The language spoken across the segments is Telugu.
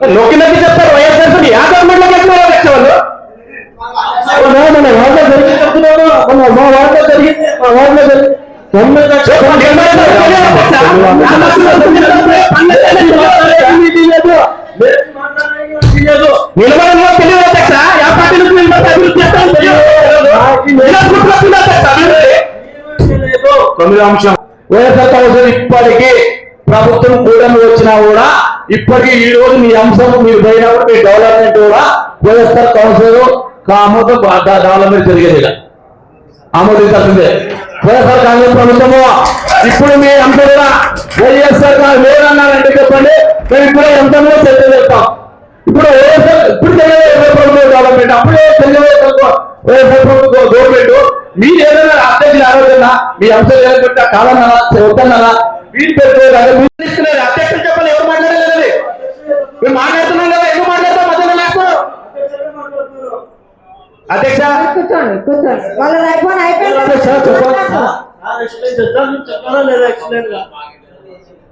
నొక్కి నొక్కి చెప్తారు వైఎస్ఆర్ యా గవర్నమెంట్లోకి ఎట్లా అధ్యక్ష వాళ్ళు మన వార్డులో జరిగింది చెప్తున్నాను మా వార్డులో జరిగింది మా వార్డులో జరిగింది నిలబడంలో తెలియదు అధ్యక్ష యా పార్టీ నుంచి నిలబడితే అభివృద్ధి చేస్తామని తెలియదు అంశం వైఎస్ఆర్ కౌన్సిల్ ఇప్పటికీ ప్రభుత్వం కూడమి వచ్చినా కూడా ఇప్పటికీ ఈ రోజు మీ అంశం మీరు పోయినప్పుడు మీ డెవలప్మెంట్ కూడా వైఎస్ఆర్ కౌన్సిల్ ఆమోద డెవలప్మెంట్ జరిగేది ఆమోదించాల్సిందే వైఎస్ఆర్ కాంగ్రెస్ ప్రభుత్వము? ఇప్పుడు మీ అంశం కూడా వైఎస్ఆర్ కాంగ్రెస్ లేదన్నారంటే చెప్పండి. మేము ఇప్పుడు అంశంలో చర్చ చేస్తాం. ఇప్పుడు వైఎస్ఆర్ ఇప్పుడు తెలియదు ప్రభుత్వం డెవలప్మెంట్ అప్పుడే తెలియదు వైఎస్ఆర్ ప్రభుత్వం గవర్నమెంట్ మీరు ఏదైనా అధ్యక్షులు ఆలోచన మీ అంశాలు ఏదైనా పెట్టా కాదన్నా మీరు ఇస్తున్నారు అధ్యక్షులు చెప్పాలి ఎవరు మాట్లాడలేదు. మేము మాట్లాడుతున్నాం కదా ఎందుకు మాట్లాడతాం మధ్యలో లేకపోతే అధ్యక్ష కూర్చోండి కూర్చోండి వాళ్ళ అయిపోయిన అధ్యక్ష, చెప్పండి.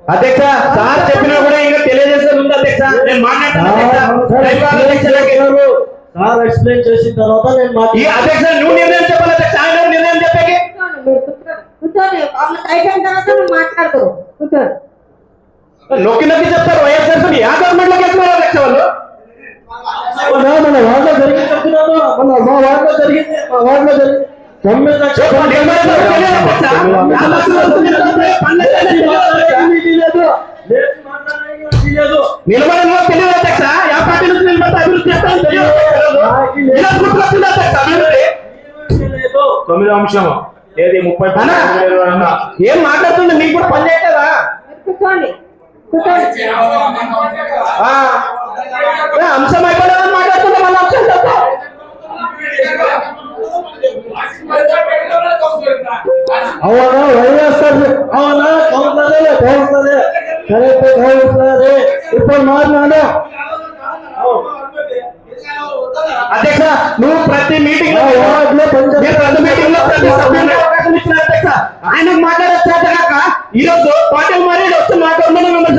అధ్యక్ష సార్ చెప్పినా కూడా ఇంకా తెలియజేసేది ఉంది అధ్యక్ష నేను మాట్లాడుతాను అధ్యక్ష దయచేసి అధ్యక్షులకి. సార్ ఎక్స్ప్లెయిన్ చేసిన తర్వాత నేను అధ్యక్ష నువ్వు నిర్ణయం చెప్పాలి అధ్యక్ష ఆయన ఎవరు నిర్ణయం చెప్పాకి కూర్చోండి. వాళ్ళ అయిపోయిన తర్వాత నువ్వు మాట్లాడుకో. కూర్చోండి. నొక్కి నొక్కి చెప్తారు వైఎస్ఆర్ యా గవర్నమెంట్లోకి అధ్యక్ష వాళ్ళు? మన వార్డులో జరిగింది చెప్తున్నాను. మన మా వార్డులో జరిగింది. మా వార్డులో జరిగింది. నిలబడంలో తెలియదు అధ్యక్ష. యా పార్టీ నుంచి నిలబడితే అభివృద్ధి తెలియదు. అధ్యక్ష? తొమ్మిది అంశం ఏది ముప్పై ఏం మాట్లాడుతుంది మీకు కూడా పని చేయట్లేదా? అంశం అయిపోలేదని మాట్లాడుతున్నా మళ్ళీ అంశం చెప్తా అవునా? వైఎస్ఆర్ అవునా? కౌన్సిలరే కౌన్సిలరే. కరెక్ట్ కౌన్సిలరే. ఇప్పుడు మాట్లాడు అధ్యక్ష నువ్వు ప్రతి మీటింగ్లో ప్రతి మీటింగ్లో ప్రతి సభ్యునికి ఆయనకు మాట్లాడచ్చు కాక ఈ రోజు పార్టీ మరి వచ్చి మాట్లాడమని నువ్వు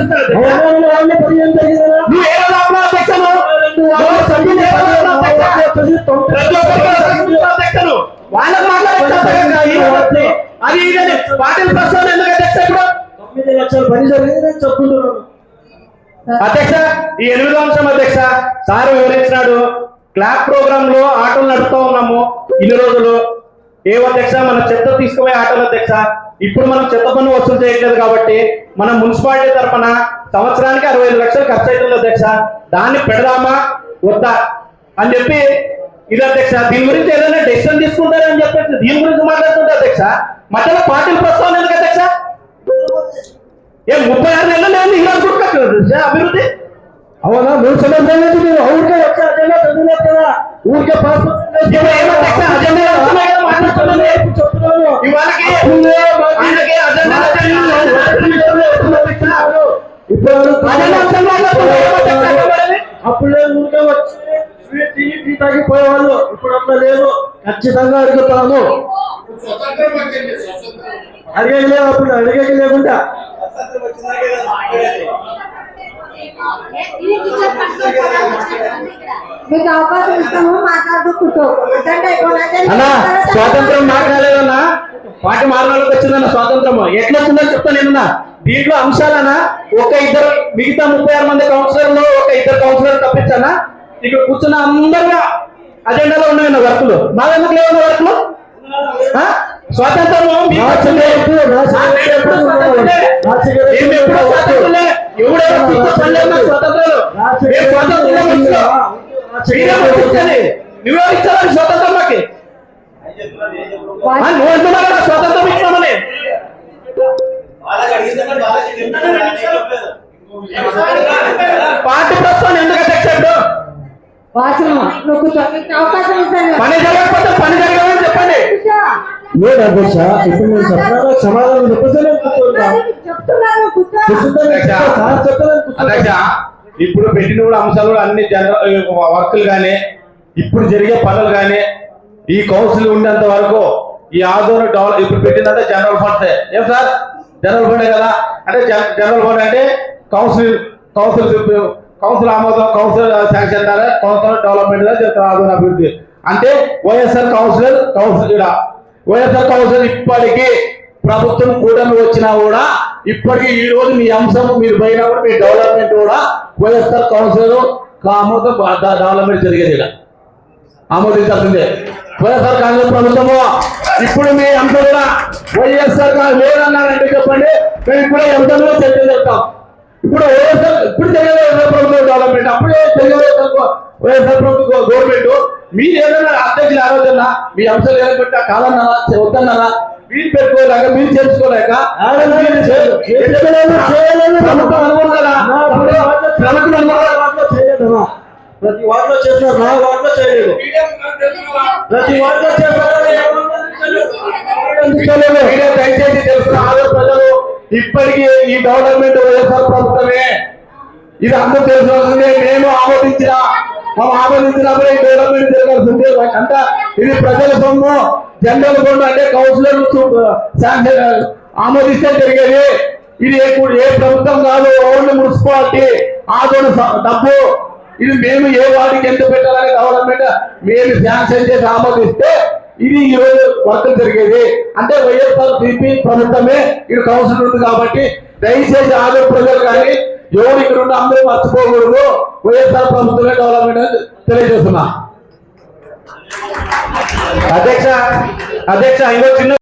ఏ రోజు సభ్యులు అధ్యక్షను వాళ్ళకి మాట్లాడచ్చు అది పార్టీ ఎందుకు అధ్యక్ష ఇప్పుడు? తొమ్మిది లక్షల పని జరిగింది నేను అధ్యక్ష ఈ ఎనిమిదో అంశం అధ్యక్ష. సార్ వివరించినాడు. క్లాప్ ప్రోగ్రామ్లో ఆటోలు నడుపుతా ఉన్నాము. ఇన్ని రోజులు ఏ అధ్యక్ష మన చెత్త తీసుకుపోయే ఆటోలు అధ్యక్ష ఇప్పుడు మనం చెత్త పన్ను వసూలు చేయట్లేదు కాబట్టి మన మున్సిపాలిటీ తరఫున సంవత్సరానికి అరవై ఐదు లక్షలు ఖర్చు అవుతుంది అధ్యక్ష దాన్ని పెడదామా వద్దా అని చెప్పి ఇది అధ్యక్ష దీని గురించి ఏదైనా డెసిషన్ తీసుకుంటారని చెప్పేసి దీని గురించి మాట్లాడుతుంటే అధ్యక్ష మధ్యలో పార్టీలు ప్రస్తావన ఎందుకు అధ్యక్ష ఏ ముప్పై ఆరు నెలలు నేను ఇలా అభివృద్ధి? అవునా? మూడు సంవత్సరాల నుంచి మీరు ఊరికే వచ్చే అజెండా చదివినారు కదా? ఊరికే పాస్ ఇప్పుడు? అప్పుడే ఊరికే వచ్చి తాగిపోయేవాళ్ళు. ఇప్పుడు అట్లా లేదు. ఖచ్చితంగా అడుగుతాను. అడిగేది లేదు అప్పుడు అడిగేది లేకుండా. మీకు అవకాశం ఇస్తాము మాట్లాడుతూ కూర్చో అన్నా స్వాతంత్రం మాట్లాడలేదన్నా పార్టీ మారణాలకు వచ్చిందన్న స్వాతంత్రం ఎట్లా వచ్చిందో చెప్తా నేనున్నా. దీంట్లో అంశాలన్నా ఒక ఇద్దరు మిగతా ముప్పై ఆరు మంది కౌన్సిలర్లు ఒక ఇద్దరు కౌన్సిలర్ తప్పించానా ఇక్కడ కూర్చున్న అందరూ అజెండాలో ఉన్నాయన్న వర్కులు. మా ఎందుకు లేవన్న వర్కులు? స్వాతంత్రం మీకు వచ్చింది. ఆ, నేను ఎప్పుడు స్వాతంత్రులే. నేను ఎప్పుడు స్వాతంత్రులే. మేము స్వాతంత్రం మాకు. నువ్వే ఇచ్చావని స్వాతంత్రం ఇచ్చామని పార్టీ ప్రస్తుతం ఎందుకు అధ్యక్షుడు అవకాశం పని జరగకపోతే పని జరగదని చెప్పండి. లేదు అధ్యక్ష ఇప్పుడు నేను సమాధానం ఇప్పుడు పెట్టిన కూడా అంశాలు కూడా అన్ని జనరల్ వర్కులు కానీ ఇప్పుడు జరిగే పనులు కానీ ఈ కౌన్సిల్ ఉండేంత వరకు ఈ ఆధ్వర్యం డెవలప్ ఇప్పుడు పెట్టిందంటే జనరల్ ఫండ్స్ ఏం. సార్? జనరల్ ఫండ్ కదా? అంటే జన- జనరల్ ఫండ్ అంటే కౌన్సిల్ కౌన్సిల్ కౌన్సిల్ ఆమోదం కౌన్సిల్ శాంక్షన్ ద్వారా కౌన్సిల్ డెవలప్మెంట్ చేస్తారు ఆదరణ అభివృద్ధి. అంటే వైఎస్ఆర్ కౌన్సిలర్ కౌన్సిల్ ఈడ వైఎస్ఆర్ కౌన్సిల్ ఇప్పటికీ ప్రభుత్వం కూటమి వచ్చినా కూడా ఇప్పటికీ ఈ రోజు మీ అంశం మీరు పోయినప్పుడు మీ డెవలప్మెంట్ కూడా వైఎస్ఆర్ కౌన్సిలర్ ఆమోదం డెవలప్మెంట్ జరిగేది ఆమోదించాల్సిందే. వైఎస్ఆర్ కాంగ్రెస్ ప్రభుత్వము ఇప్పుడు మీ అంశం కూడా వైఎస్ఆర్ లేదన్నారంటే చెప్పండి. మేము ఇప్పుడే ఎంతలో చర్చ చెప్తాం ఇప్పుడు వైఎస్ఆర్ ఇప్పుడు తెలియదు ప్రభుత్వం డెవలప్మెంట్ అప్పుడే తెలియదు వైఎస్ఆర్ ప్రభుత్వం గవర్నమెంట్ మీరు ఏదైనా అధ్యక్షుల ఆలోచన మీ అంశాలు ఏదైనా కాదన్నారా? వద్దన్నారా? మీరు పెట్టుకోలేక మీరు చేయలేదమ్మా ప్రతి వార్డులో చేస్తున్నారు నా వార్డులో చేయలేదు. ప్రతి వార్డులో చేస్తున్నారు దయచేసి తెలుసుకున్న ఆంధ్ర ప్రజలు ఇప్పటికీ ఈ గవర్నమెంట్ వైఎస్ఆర్ ప్రభుత్వమే. ఇది అందరూ తెలుసుకోవాల్సిందే. మేము ఆమోదించిన మేము ఆమోదించినప్పుడు ఈ డెవలప్మెంట్ జరగాల్సిందే అంట ఇది ప్రజల సొమ్ము. జనరల్ ఫండ్ అంటే కౌన్సిలర్ శాంక్షన్ ఆమోదిస్తే జరిగేది. ఇది ఏ ఏ ప్రభుత్వం కాదు ఓన్లీ మున్సిపాలిటీ. ఆదోడు డబ్బు. ఇది మేము ఏ వాడికి ఎంత పెట్టాలని గవర్నమెంట్ మేము శాంక్షన్ చేసి ఆమోదిస్తే ఇది ఈ రోజు వర్క్ జరిగేది. అంటే వైఎస్ఆర్ సిపి ప్రభుత్వమే ఇది కౌన్సిల్ ఉంది కాబట్టి దయచేసి ఆదో ప్రజలు కానీ ఎవరు ఇక్కడ ఉన్న అందరూ మర్చిపోకూడదు. వైఎస్ఆర్ ప్రభుత్వమే డెవలప్మెంట్ అని తెలియజేస్తున్నా. అధ్యక్ష అధ్యక్ష ఇంకో చిన్న